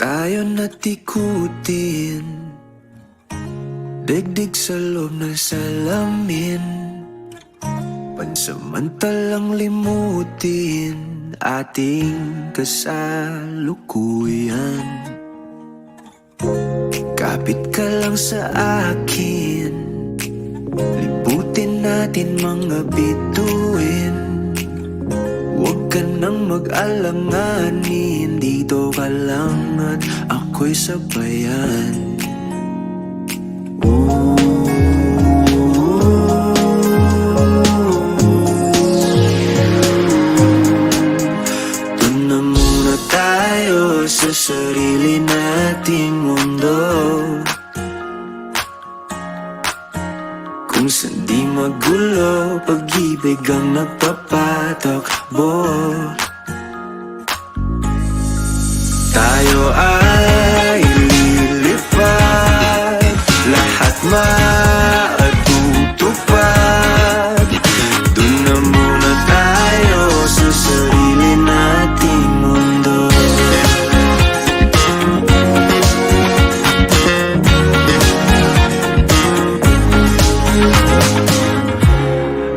tayo natikutin Digdig sa loob ng salamin. Pansamantalang limutin Ating kasalukuyan. Kapit ka lang sa akin. Libutin natin mga bituin. Huwag ka nang mag-alanganin Dito ka lang at ako'y sabayan muna tayo sa sarili nating mundo. Kung saan di magulo Pag-ibig ang nagpapatakbo Tayo ay lilipad. Lahat matutupad Doon na muna tayo sa sarili nating mundo.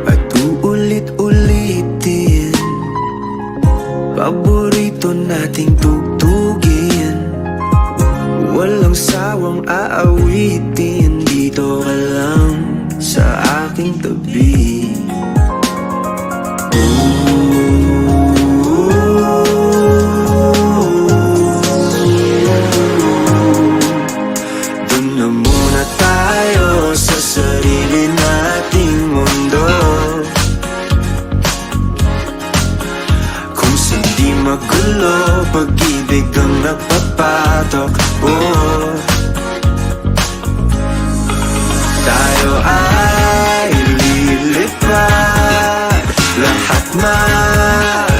At uulit-ulitin Paborito nating tugtugin Sawang aawitin Dito ka lang sa aking tabi. Magulo Pag-ibig ang nagpapatok Lahat